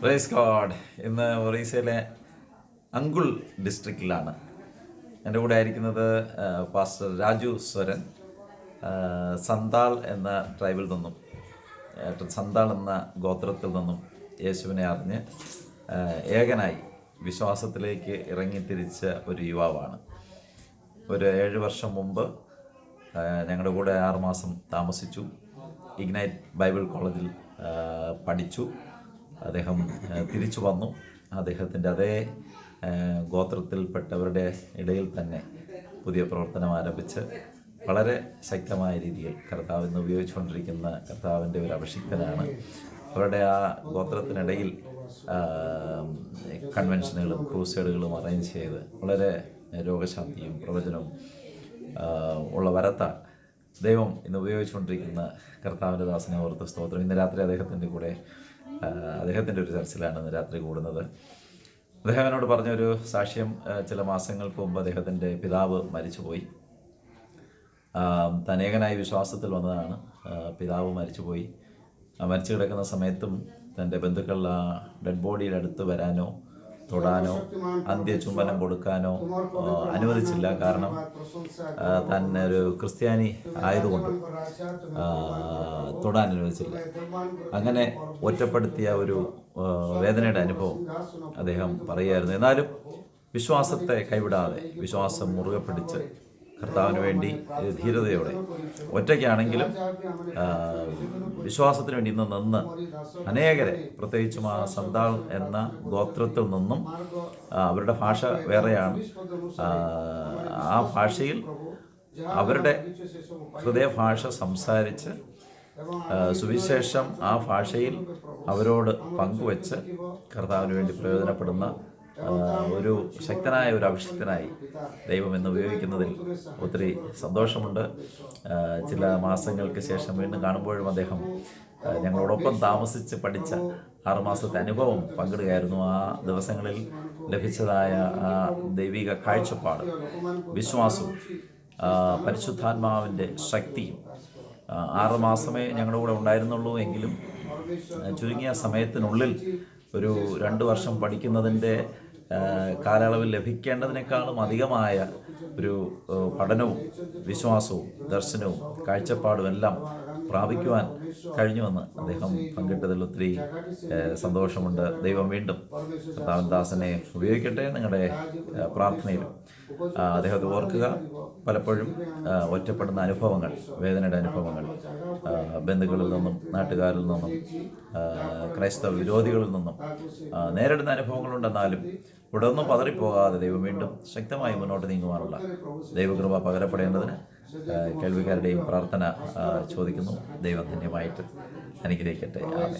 Praise God ഇന്ന് ഒറീസയിലെ അങ്കുൾ ഡിസ്ട്രിക്റ്റിലാണ് എന്റെ കൂടെ ആയിരിക്കുന്നത് പാസ്റ്റർ രാജു സ്വരൻ. സന്താൾ എന്ന ട്രൈബിൽ നിന്നും സന്താൾ എന്ന ഗോത്രത്തിൽ നിന്നും യേശുവിനെ അറിഞ്ഞ് ഏകനായി വിശ്വാസത്തിലേക്ക് ഇറങ്ങിത്തിരിച്ച ഒരു യുവാവാണ്. ഒരു ഏഴ് വർഷം മുമ്പ് ഞങ്ങളുടെ കൂടെ ആറുമാസം താമസിച്ചു. ഇഗ്നൈറ്റ് ബൈബിൾ കോളേജിൽ പഠിച്ചു. അദ്ദേഹം തിരിച്ചു വന്നു. അദ്ദേഹത്തിന്റെ അതേ ഗോത്രത്തിൽപ്പെട്ടവരുടെ ഇടയിൽ തന്നെ പുതിയ പ്രവർത്തനം ആരംഭിച്ച് വളരെ ശക്തമായ രീതിയിൽ കർത്താവ് ഇന്ന് ഉപയോഗിച്ചുകൊണ്ടിരിക്കുന്ന കർത്താവിന്റെ ഒരു അഭിഷിക്തനാണ്. അവരുടെ ആ ഗോത്രത്തിനിടയിൽ കൺവെൻഷനുകളും ക്രൂസേഡുകളും അറേഞ്ച് ചെയ്ത് വളരെ രോഗശാന്തിയും പ്രവചനവും ഉള്ള വരത്താണ് ദൈവം ഇന്ന് ഉപയോഗിച്ചുകൊണ്ടിരിക്കുന്ന കർത്താവിന്റെ ദാസനെ ഓർത്ത് സ്തോത്രം. ഇന്ന് രാത്രി അദ്ദേഹത്തിന്റെ കൂടെ അദ്ദേഹത്തിന്റെ ഒരു ചർച്ചിലാണ് ഇന്ന് രാത്രി കൂടുന്നത്. അദ്ദേഹം എന്നോട് പറഞ്ഞൊരു സാക്ഷ്യം ചില മാസങ്ങൾക്ക് മുമ്പ് അദ്ദേഹത്തിന്റെ പിതാവ് മരിച്ചുപോയി. തനേകനായി വിശ്വാസത്തിൽ വന്നതാണ്. പിതാവ് മരിച്ചുപോയി. മരിച്ചു കിടക്കുന്ന സമയത്തും തന്റെ ബന്ധുക്കൾ ആ ഡെഡ് ബോഡിയുടെ അടുത്ത് വരാനോ തൊടാനോ അന്ത്യചുംബനം കൊടുക്കാനോ അനുവദിച്ചില്ല. കാരണം തന്നെ ഒരു ക്രിസ്ത്യാനി ആയതുകൊണ്ട് തൊടാൻ അനുവദിച്ചില്ല. അങ്ങനെ ഒറ്റപ്പെടുത്തിയ ഒരു വേദനയുടെ അനുഭവം അദ്ദേഹം പറയുമായിരുന്നു എന്നാലും വിശ്വാസത്തെ കൈവിടാതെ വിശ്വാസം മുറുകെ പിടിച്ച് കർത്താവിന് വേണ്ടി ധീരതയോടെ. ഒറ്റയ്ക്കാണെങ്കിലും വിശ്വാസത്തിന് വേണ്ടി ഇന്ന് നിന്ന് അനേകരെ പ്രത്യേകിച്ചും ആ സന്താൾ എന്ന ഗോത്രത്തിൽ നിന്നും അവരുടെ ഭാഷ വേറെയാണ്. ആ, ഭാഷയിൽ അവരുടെ ഹൃദയഭാഷ സംസാരിച്ച് സുവിശേഷം ആ ഭാഷയിൽ അവരോട് പങ്കുവച്ച് കർത്താവിന് വേണ്ടി പ്രയോജനപ്പെടുന്ന ഒരു ശക്തനായ ഒരു അഭിഷിക്തനായി ദൈവം എന്ന് ഉപയോഗിക്കുന്നതിൽ ഒത്തിരി സന്തോഷമുണ്ട്. ചില മാസങ്ങൾക്ക് ശേഷം വീണ്ടും കാണുമ്പോഴും അദ്ദേഹം ഞങ്ങളോടൊപ്പം താമസിച്ച് പഠിച്ച ആറുമാസത്തെ അനുഭവം പങ്കിടുകയായിരുന്നു. ആ ദിവസങ്ങളിൽ ലഭിച്ചതായ ആ ദൈവിക കാഴ്ചപ്പാട് വിശ്വാസവും പരിശുദ്ധാത്മാവിന്റെ ശക്തിയും ആറ് മാസമേ ഞങ്ങളുടെ കൂടെ ഉണ്ടായിരുന്നുള്ളൂ എങ്കിലും ചുരുങ്ങിയ സമയത്തിനുള്ളിൽ ഒരു രണ്ട് വർഷം പഠിക്കുന്നതിന്റെ കാലയളവിൽ ലഭിക്കേണ്ടതിനേക്കാളും അധികമായ ഒരു പഠനവും വിശ്വാസവും ദർശനവും കാഴ്ചപ്പാടും എല്ലാം പ്രാപിക്കുവാൻ കഴിഞ്ഞുവെന്ന് അദ്ദേഹം പങ്കിട്ടതിൽ ഒത്തിരി സന്തോഷമുണ്ട്. ദൈവം വീണ്ടും ദാസനെ ഉപയോഗിക്കട്ടെ നിങ്ങളുടെ പ്രാർത്ഥനയിലും. അദ്ദേഹത്തെ ഓർക്കുക. പലപ്പോഴും ഒറ്റപ്പെടുന്ന അനുഭവങ്ങൾ വേദനയുടെ അനുഭവങ്ങൾ ബന്ധുക്കളിൽ നിന്നും നാട്ടുകാരിൽ നിന്നും ക്രൈസ്തവ വിരോധികളിൽ നിന്നും നേരിടുന്ന അനുഭവങ്ങളുണ്ടെന്നാലും ഇവിടെ ഒന്നും പതറിപ്പോകാതെ ദൈവം വീണ്ടും ശക്തമായി മുന്നോട്ട് നീങ്ങുവാനുള്ള ദൈവകൃപ പകരപ്പെടേണ്ടതിന് കേൾവിക്കാരുടെയും പ്രാർത്ഥന ചോദിക്കുന്നു. ദൈവം ധന്യമായിട്ട് അനുഗ്രഹിക്കട്ടെ ആമേൻ